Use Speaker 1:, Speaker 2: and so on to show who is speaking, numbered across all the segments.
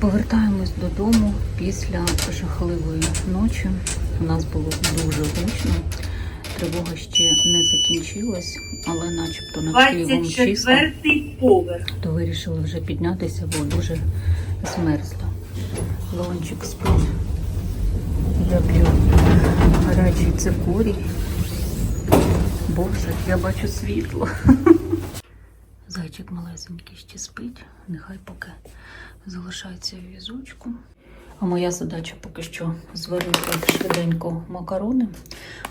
Speaker 1: Повертаємось додому після жахливої ночі. У нас було дуже гучно. Тривога ще не закінчилась, але начебто над Києвом чисто.
Speaker 2: поверх.
Speaker 1: То вирішили вже піднятися, бо дуже змерзла. Лончик спить. Я п'ю гарячий цикорій. Боже, я бачу світло. Зайчик малесенький ще спить, нехай поки залишається в візочку. А моя задача поки що зварити швиденько макарони.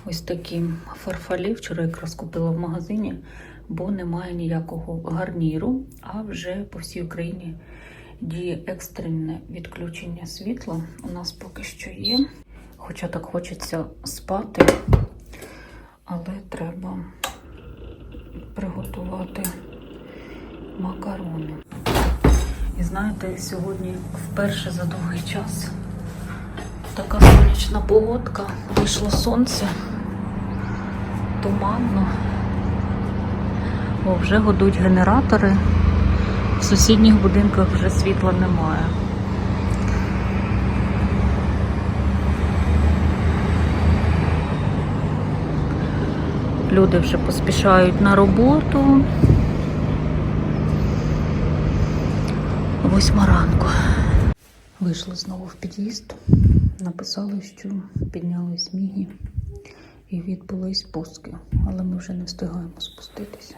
Speaker 1: Ось такі фарфалі. Вчора якраз купила в магазині, бо немає ніякого гарніру, а вже по всій Україні діє екстрене відключення світла. У нас поки що є. Хоча так хочеться спати, але треба приготувати макарони. І знаєте, сьогодні вперше за довгий час така сонячна погодка, вийшло сонце, туманно. О, вже годуть генератори. В сусідніх будинках вже світла немає. Люди вже поспішають на роботу. Восьма ранку. Вийшли знову в під'їзд. Написали, що підняли сніги і відбулись пуски, але ми вже не встигаємо спуститися.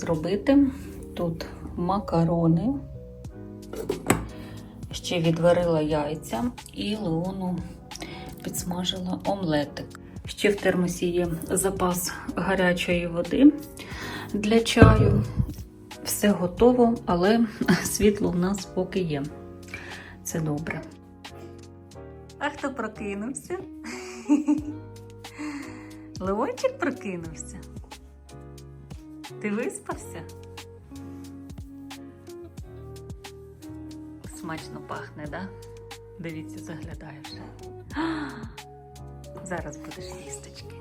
Speaker 1: Зробити. Тут макарони. Ще відварила яйця і Леону підсмажила омлетик. Ще в термосі є запас гарячої води для чаю. Все готово, але світло в нас поки є. Це добре. А хто прокинувся? Леончик прокинувся. Ти виспався? Смачно пахне, да? Дивіться, заглядаєш. Зараз будеш їсточки.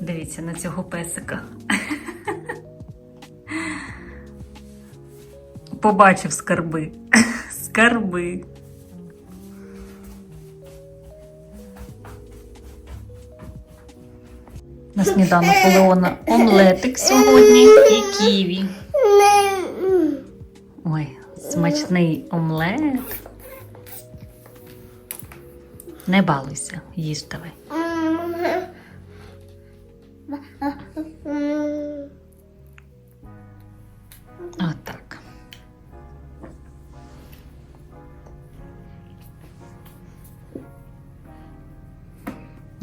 Speaker 1: Дивіться на цього песика. Побачив скарби. Скарби. На сніданок Леона омлетик сьогодні і ківі. Ой, смачний омлет. Не балуйся, їж давай.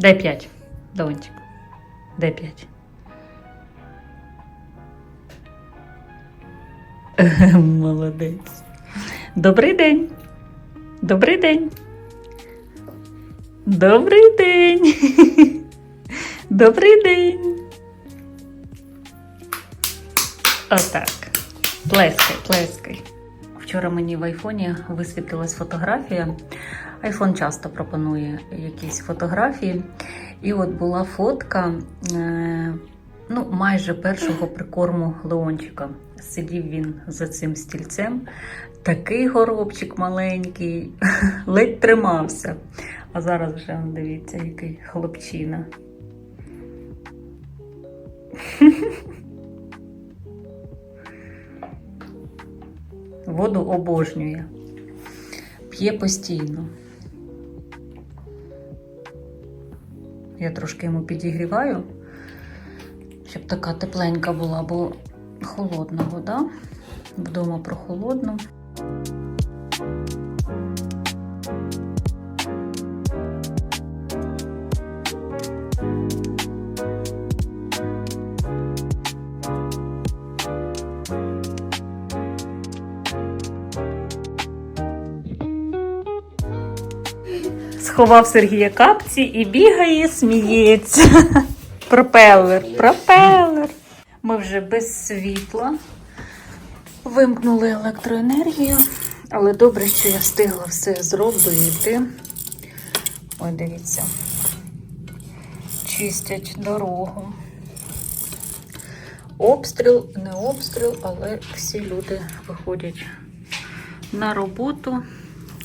Speaker 1: Дай п'ять, Дончик. Дай п'ять. Молодець. Добрий день. Добрий день. Добрий день. Добрий день. Отак. Плескай, плескай. Вчора мені в айфоні висвітилась фотографія. Айфон часто пропонує якісь фотографії. І от була фотка е, ну, майже першого прикорму Леончика. Сидів він за цим стільцем. Такий горобчик маленький, ледь тримався. А зараз вже дивіться, який хлопчина. Воду обожнює. П'є постійно. Я трошки йому підігріваю, щоб така тепленька була, бо холодна вода, вдома прохолодно. Сховав Сергія капці і бігає, сміється. Пропелер, пропелер. Ми вже без світла. Вимкнули електроенергію, але добре, що я встигла все зробити. Ой, дивіться. Чистять дорогу. Обстріл, не обстріл, але всі люди виходять на роботу.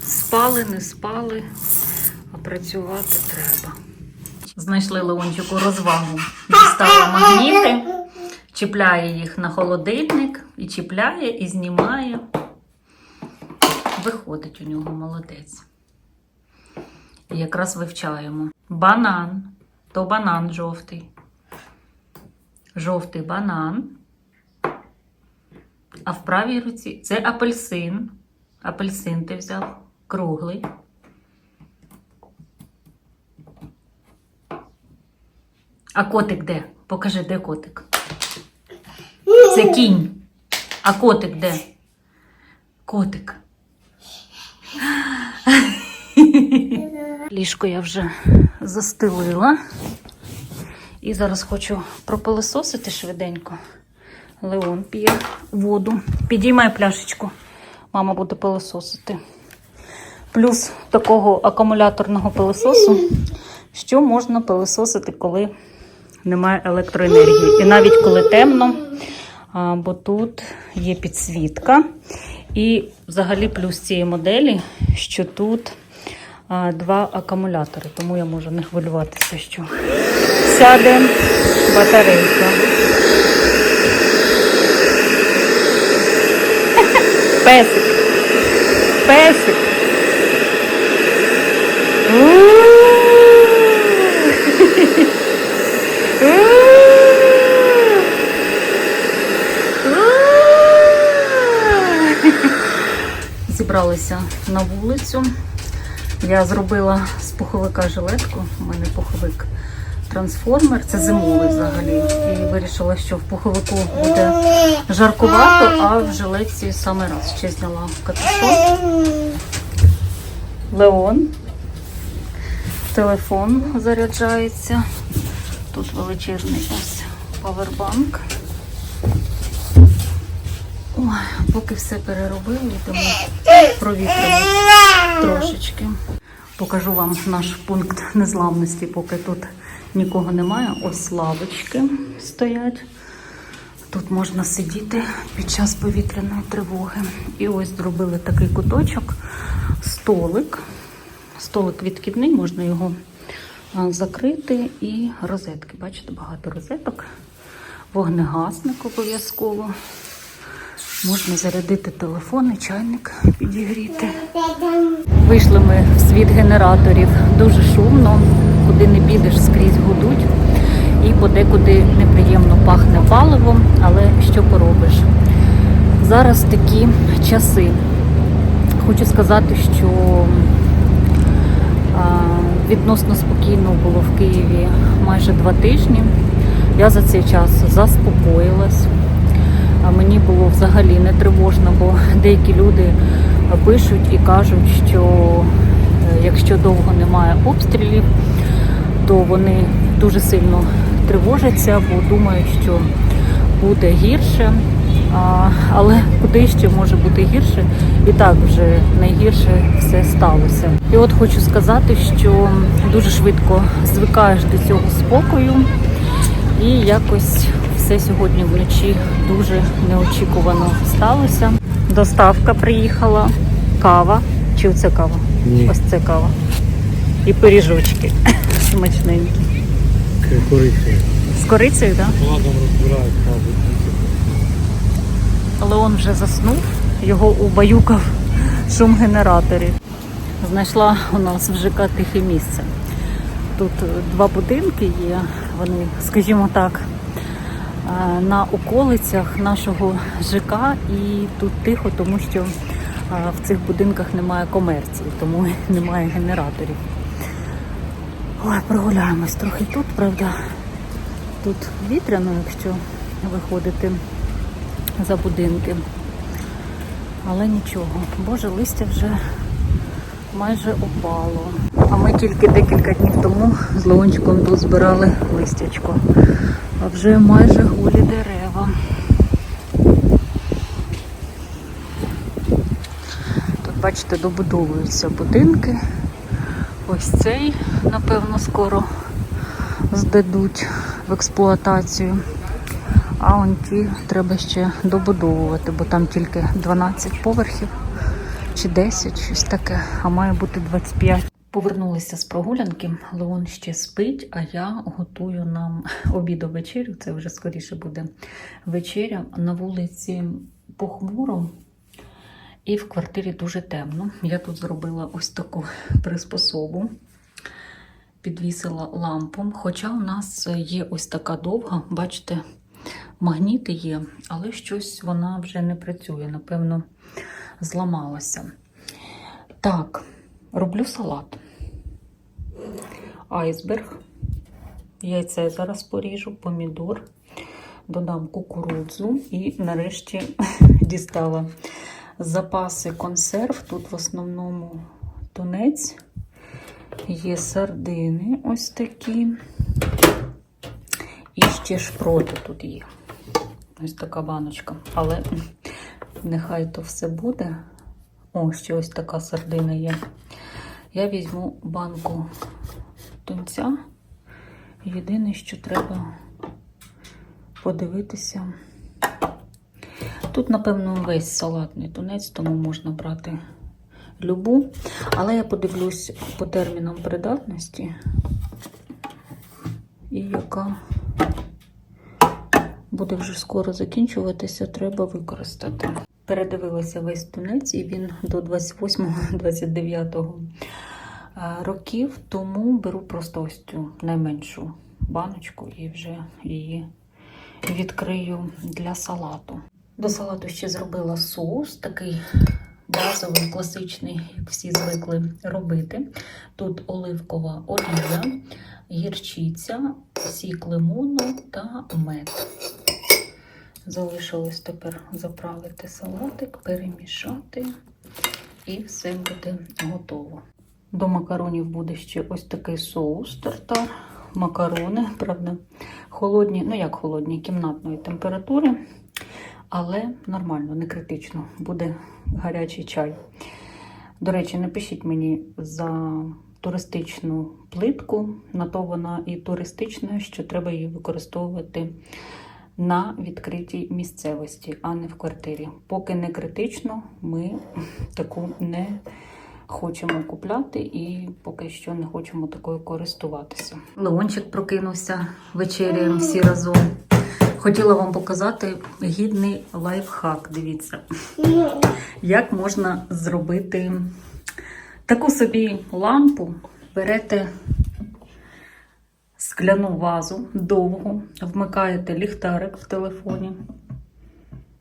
Speaker 1: Спали, не спали, працювати треба. Знайшли Леончику розвагу. Дістала магніти, чіпляє їх на холодильник і чіпляє, і знімає. Виходить у нього молодець. І якраз вивчаємо. Банан. То банан жовтий. Жовтий банан. А в правій руці це апельсин. Апельсин ти взяв круглий. А котик де? Покажи, де котик. Це кінь. А котик де? Котик. Ліжко я вже застелила. І зараз хочу пропилисосити швиденько. Леон п'є воду. Підіймай пляшечку. Мама буде пилососити. Плюс такого акумуляторного пилососу, що можна пилососити, коли немає електроенергії. І навіть коли темно, бо тут є підсвітка. І взагалі плюс цієї моделі, що тут два акумулятори, тому я можу не хвилюватися, що сяде батарейка. Песик. Песик. Зібралися на вулицю. Я зробила з пуховика жилетку. У мене пуховик трансформер, це зимовий взагалі. І вирішила, що в пуховику буде жаркувато, а в жилетці саме раз ще зняла капюшон. Леон. Телефон заряджається. Тут величезний ось павербанк. Поки все переробили, тому провітрили трошечки. Покажу вам наш пункт незламності, поки тут нікого немає. Ось лавочки стоять. Тут можна сидіти під час повітряної тривоги. І ось зробили такий куточок, столик. Столик відкидний, можна його закрити і розетки. Бачите, багато розеток. Вогнегасник обов'язково. Можна зарядити телефон і чайник підігріти. Вийшли ми в світ генераторів. Дуже шумно, куди не підеш, скрізь гудуть. І подекуди неприємно пахне паливом, але що поробиш? Зараз такі часи. Хочу сказати, що відносно спокійно було в Києві майже два тижні. Я за цей час заспокоїлась. А мені було взагалі не тривожно, бо деякі люди пишуть і кажуть, що е, якщо довго немає обстрілів, то вони дуже сильно тривожаться, бо думають, що буде гірше. Але куди ще може бути гірше? І так вже найгірше все сталося. І от хочу сказати, що дуже швидко звикаєш до цього спокою, і якось все сьогодні вночі дуже неочікувано сталося. Доставка приїхала, кава. Чи оце кава?
Speaker 2: Ні.
Speaker 1: Ось це кава. І пиріжочки смачненькі.
Speaker 2: Корицею.
Speaker 1: З корицею, так?
Speaker 2: Ладом розбирають, мабуть.
Speaker 1: Леон вже заснув, його убаюкав шум генераторів. Знайшла у нас в ЖК тихе місце. Тут два будинки є, вони, скажімо так, на околицях нашого ЖК і тут тихо, тому що е, в цих будинках немає комерції, тому немає генераторів. Ой, прогуляємось трохи тут, правда. Тут вітряно, якщо виходити за будинки. Але нічого, боже, листя вже майже опало. А ми тільки декілька днів тому з Леончиком тут збирали листячко. А вже майже голі дерева. Тут, бачите, добудовуються будинки. Ось цей, напевно, скоро здадуть в експлуатацію. А он ті треба ще добудовувати, бо там тільки 12 поверхів чи 10, щось таке, а має бути 25. Повернулися з прогулянки. Леон ще спить, а я готую нам обіду вечерю. Це вже скоріше буде вечеря. На вулиці похмуро і в квартирі дуже темно. Я тут зробила ось таку приспособу. Підвісила лампу. Хоча у нас є ось така довга, бачите, магніти є, але щось вона вже не працює. Напевно, зламалася. Так, роблю салат. Айсберг. Яйце зараз поріжу, помідор, додам кукурудзу і нарешті дістала запаси консерв. Тут в основному тунець, є сардини ось такі. І ще шпроти тут є. Ось така баночка. Але нехай то все буде. О, ще ось така сардина є. Я візьму банку тунця. Єдине, що треба подивитися. Тут, напевно, весь салатний тунець, тому можна брати любу. Але я подивлюсь по термінам придатності. І яка буде вже скоро закінчуватися, треба використати. Передивилася весь тунець, і він до 28-29 років, тому беру просто ось цю найменшу баночку і вже її відкрию для салату. До салату ще зробила соус, такий базовий, класичний, як всі звикли робити. Тут оливкова олія, гірчиця, сік лимону та мед. Залишилось тепер заправити салатик, перемішати, і все буде готово. До макаронів буде ще ось такий соус тартар. Макарони, правда, холодні, ну як холодні, кімнатної температури, але нормально, не критично, буде гарячий чай. До речі, напишіть мені за туристичну плитку, на то вона і туристична, що треба її використовувати на відкритій місцевості, а не в квартирі. Поки не критично, ми таку не хочемо купляти і поки що не хочемо такою користуватися. Леончик прокинувся вечеряємо всі разом. Хотіла вам показати гідний лайфхак. Дивіться, як можна зробити таку собі лампу. Берете скляну вазу довгу, вмикаєте ліхтарик в телефоні,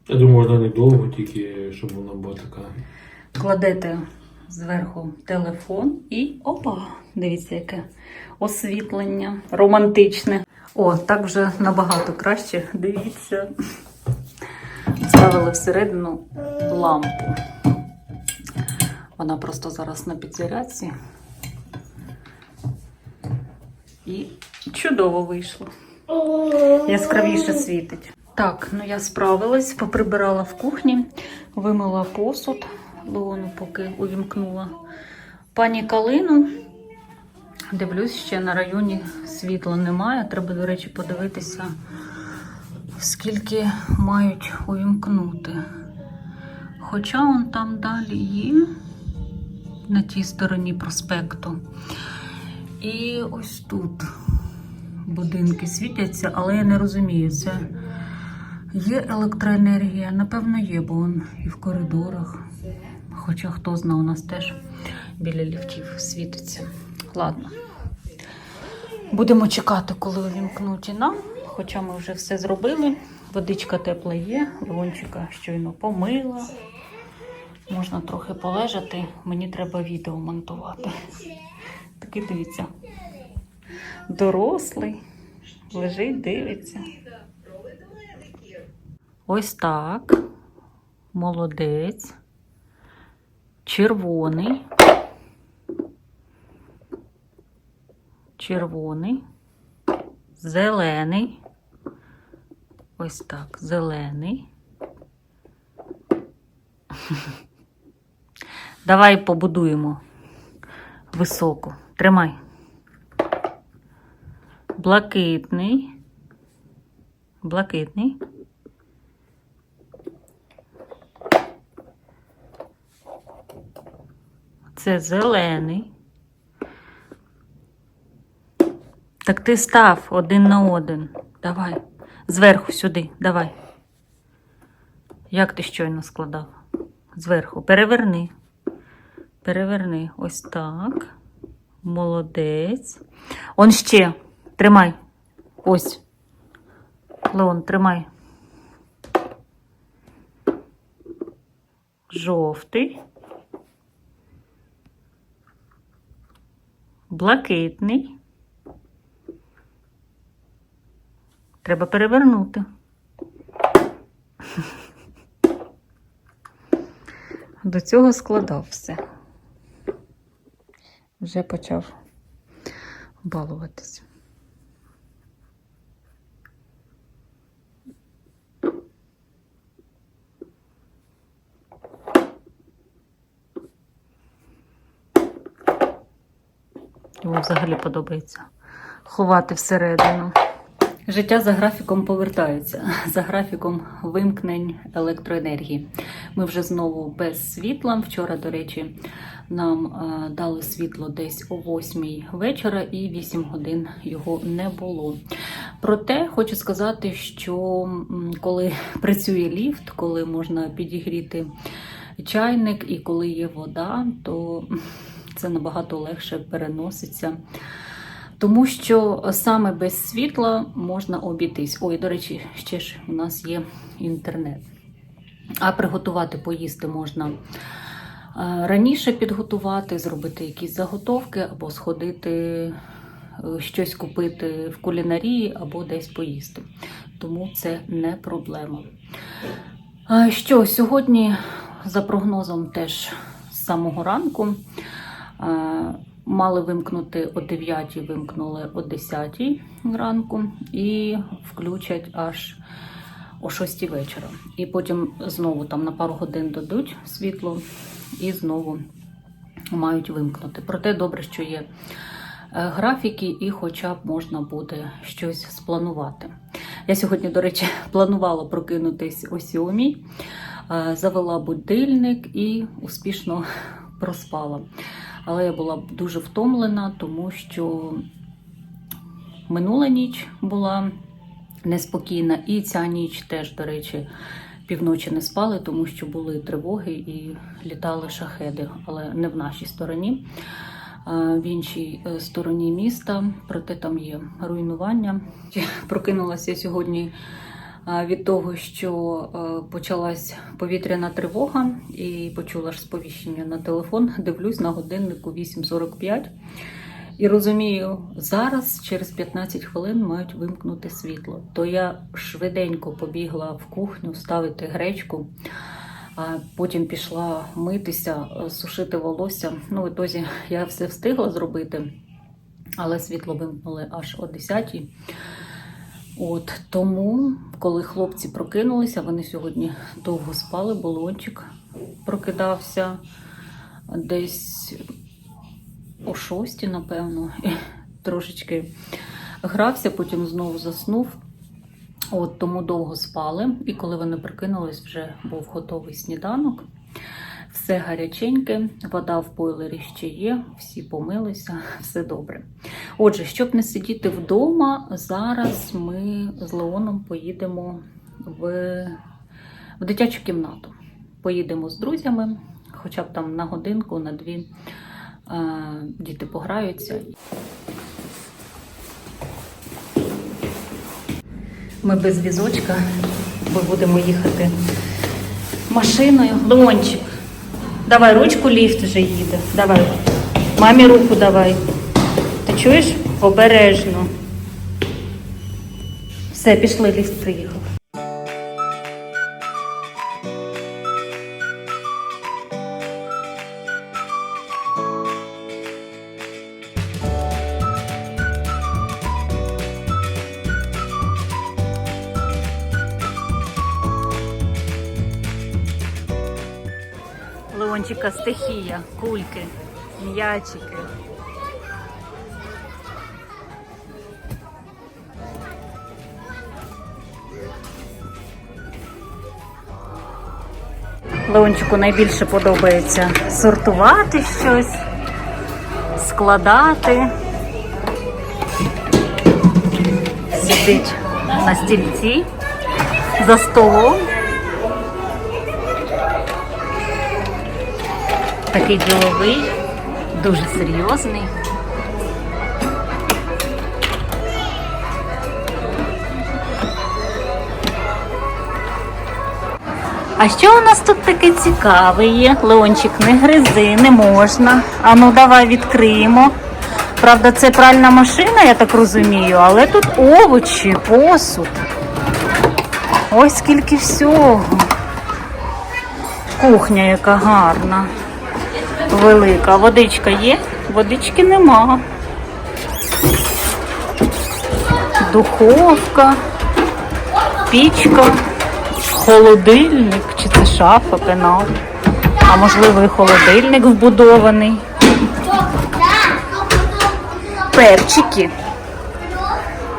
Speaker 2: Я думаю, можна не довго, тільки щоб вона була така.
Speaker 1: кладете зверху телефон і опа! Дивіться, яке освітлення романтичне. О, так вже набагато краще. Дивіться. Ставили всередину лампу. Вона просто зараз на підзарядці. І чудово вийшло. Яскравіше світить. Так, ну я справилась, поприбирала в кухні, вимила посуд, Леону поки увімкнула пані Калину. Дивлюсь, ще на районі світла немає. Треба, до речі, подивитися, скільки мають увімкнути. Хоча он там далі є, на тій стороні проспекту. І ось тут будинки світяться, але я не розумію, це є електроенергія? Напевно, є, бо он і в коридорах. Хоча хто знає, у нас теж біля ліфтів світиться. Ладно. Будемо чекати, коли увімкнуть і нам. хоча ми вже все зробили. Водичка тепла є, Леончика щойно помила. Можна трохи полежати. Мені треба відео монтувати. Такий дивіться. Дорослий. Лежить, дивиться. Ось так. Молодець. Червоний. Червоний. Зелений. Ось так. Зелений. Давай побудуємо високу. Тримай. Блакитний. Блакитний. Це зелений. Так ти став один на один. Давай. Зверху сюди. Давай. Як ти щойно складав? Зверху. Переверни. Переверни. Ось так. Молодець. Он ще. Тримай. Ось. Леон, тримай. Жовтий. Блакитний. Треба перевернути. До цього складав все. Вже почав балуватись. Йому взагалі подобається ховати всередину. Життя за графіком повертається, за графіком вимкнень електроенергії. Ми вже знову без світла. Вчора, до речі, нам е, дали світло десь о 8 вечора і 8 годин його не було. Проте хочу сказати, що коли працює ліфт, коли можна підігріти чайник і коли є вода, то це набагато легше переноситься. Тому що саме без світла можна обійтись. Ой, до речі, ще ж у нас є інтернет. А приготувати поїсти можна е, раніше підготувати, зробити якісь заготовки, або сходити, е, щось купити в кулінарії, або десь поїсти. Тому це не проблема. Що сьогодні, за прогнозом, теж з самого ранку. Е, Мали вимкнути о 9, вимкнули о 10 ранку і включать аж о 6 вечора. І потім знову там на пару годин дадуть світло і знову мають вимкнути. Проте добре, що є е, графіки, і хоча б можна буде щось спланувати. Я сьогодні, до речі, планувала прокинутись о 7, е, завела будильник і успішно проспала. Але я була дуже втомлена, тому що минула ніч була неспокійна, і ця ніч теж, до речі, півночі не спали, тому що були тривоги і літали шахеди, але не в нашій стороні, в іншій е, стороні міста. Проте там є руйнування. Прокинулася сьогодні від того, що е, почалась повітряна тривога, і почула ж сповіщення на телефон. Дивлюсь на годиннику 8.45. І розумію, зараз через 15 хвилин мають вимкнути світло. То я швиденько побігла в кухню ставити гречку, а потім пішла митися, сушити волосся. Ну, в ітозі я все встигла зробити, але світло вимкнули аж о 10 От тому, коли хлопці прокинулися, вони сьогодні довго спали, болончик прокидався десь о шостій, напевно, і трошечки грався, потім знову заснув. От тому довго спали. І коли вони прокинулись, вже був готовий сніданок. Все гаряченьке, вода в бойлері ще є, всі помилися, все добре. Отже, щоб не сидіти вдома, зараз ми з Леоном поїдемо в, в дитячу кімнату. Поїдемо з друзями, хоча б там на годинку, на дві е, діти пограються. Ми без візочка, бо будемо їхати машиною. Лончик, давай ручку ліфт вже їде. Давай. Мамі руку давай. Ти чуєш? Обережно. Все, пішли, ліфт приїхав. Кульки, м'ячики. Леончику найбільше подобається сортувати щось, складати. Сидить на стільці за столом. Такий діловий, дуже серйозний. А що у нас тут таке цікаве є? Леончик, не гризи, не можна. А ну давай відкриємо. Правда, це пральна машина, я так розумію, але тут овочі, посуд. Ось скільки всього. Кухня яка гарна. Велика. Водичка є? Водички нема. Духовка, пічка, холодильник, чи це шафа, пенал. А можливо і холодильник вбудований. Перчики.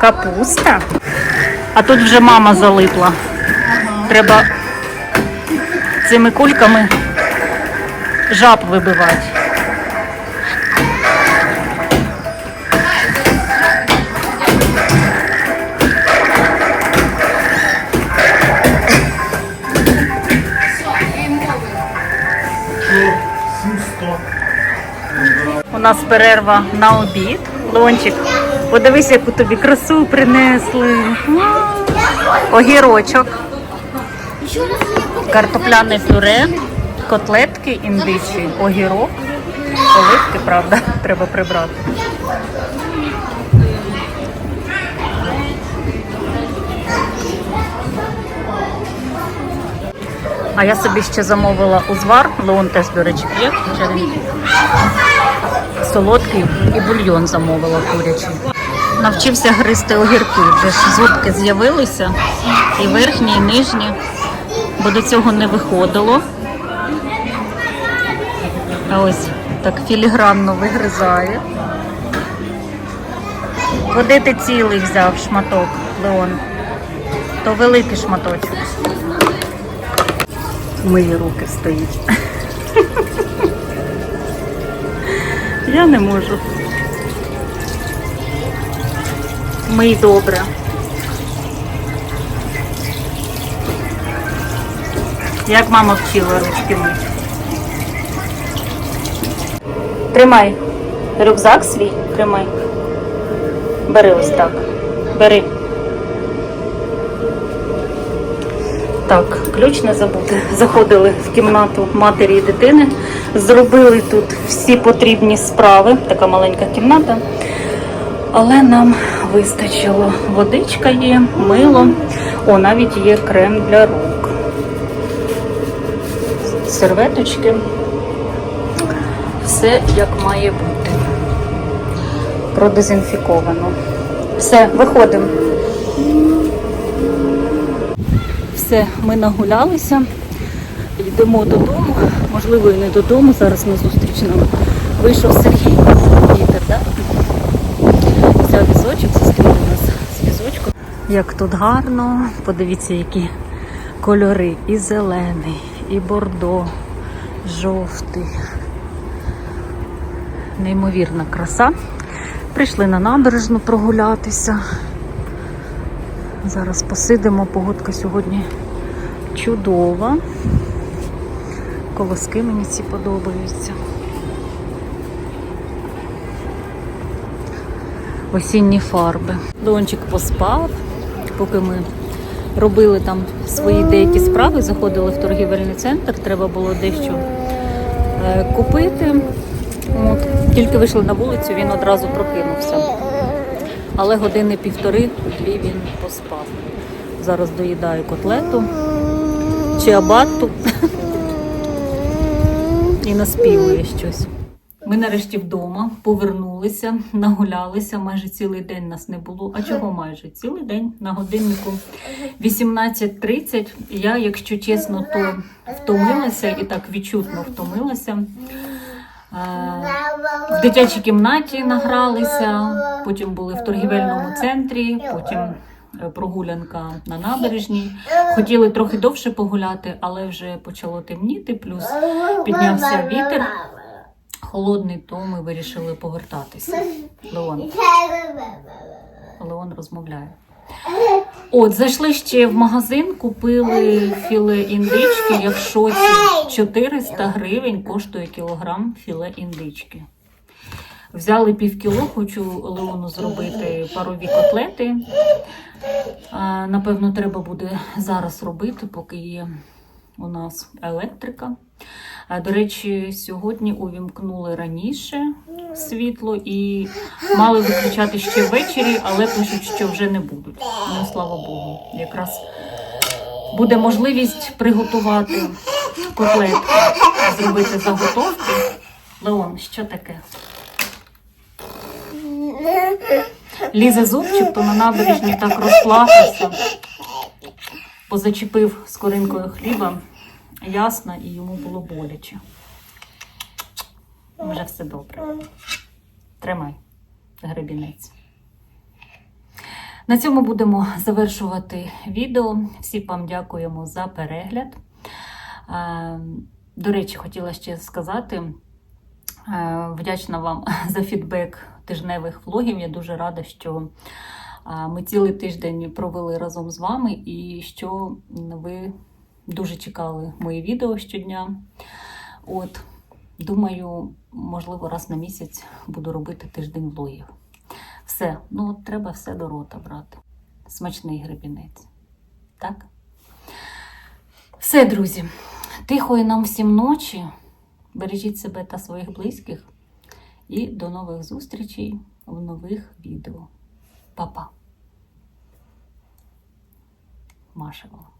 Speaker 1: Капуста. А тут вже мама залипла. Треба цими кульками жаб вибивати. У нас перерва на обід. Лончик, подивись, яку тобі красу принесли. Огірочок, картопляне пюре, котлетки індичі, огірок, оливки, правда, треба прибрати. А я собі ще замовила узвар, Леон теж, до речі, п'є. Солодкий і бульйон замовила курячий. Навчився гризти огірки, вже ж зубки з'явилися, і верхні, і нижні, бо до цього не виходило. А ось так філігранно вигризає. Куди ти цілий взяв шматок, Леон? То великий шматочок. Мої руки стоїть. Я не можу. Мий добре. Як мама вчила ручки мити. Тримай. Рюкзак свій, тримай. Бери ось так. Бери. Так, ключ не забути. Заходили в кімнату матері і дитини, зробили тут всі потрібні справи. Така маленька кімната. Але нам вистачило. Водичка є, мило. О, навіть є крем для рук. Серветочки. Все як має бути. Продезінфіковано. Все, виходимо. Все, ми нагулялися, йдемо додому, можливо, і не додому. Зараз на зустріч нам вийшов Сергій, Вітер, да? взяв візочок, зустріли нас з візочком. Як тут гарно, подивіться, які кольори. І зелений, і бордо, жовтий. Неймовірна краса. Прийшли на набережну прогулятися. Зараз посидимо, погодка сьогодні чудова. Колоски мені ці подобаються. Осінні фарби. Дончик поспав, поки ми робили там свої деякі справи, заходили в торгівельний центр, треба було дещо е, купити. От, тільки вийшли на вулицю, він одразу прокинувся. Але години півтори-дві він поспав. Зараз доїдаю котлету чи абатту і наспівує щось. Ми нарешті вдома повернулися, нагулялися. Майже цілий день нас не було. А чого майже? Цілий день на годиннику 18.30. Я, якщо чесно, то втомилася і так відчутно втомилася. Е, В дитячій кімнаті награлися, потім були в торгівельному центрі, потім е, прогулянка на набережній. Хотіли трохи довше погуляти, але вже почало темніти, плюс піднявся вітер холодний, то ми вирішили повертатися. Леон, Леон розмовляє. От, зайшли ще в магазин, купили філе індички. Я в 400 гривень коштує кілограм філе індички. Взяли пів кіло, хочу Леону зробити парові котлети. Напевно, треба буде зараз робити, поки є у нас електрика. До речі, сьогодні увімкнули раніше світло і мали виключати ще ввечері, але пишуть, що вже не будуть. Ну, слава Богу. Якраз буде можливість приготувати котлетки, зробити заготовки. Леон, що таке? Лізе зубчик, то на набережні так розплакався, позачепив скоринкою хліба, ясно, і йому було боляче. Вже все добре. Тримай, гребінець. На цьому будемо завершувати відео. Всі вам дякуємо за перегляд. Е, До речі, хотіла ще сказати. Е, Вдячна вам за фідбек тижневих влогів. Я дуже рада, що е, ми цілий тиждень провели разом з вами і що ви дуже чекали мої відео щодня. От, думаю, можливо, раз на місяць буду робити тиждень влогів. Все, ну от треба все до рота брати. Смачний гребінець. Так? Все, друзі. Тихої нам всім ночі. Бережіть себе та своїх близьких. І до нових зустрічей в нових відео. Па-па. Маша вам.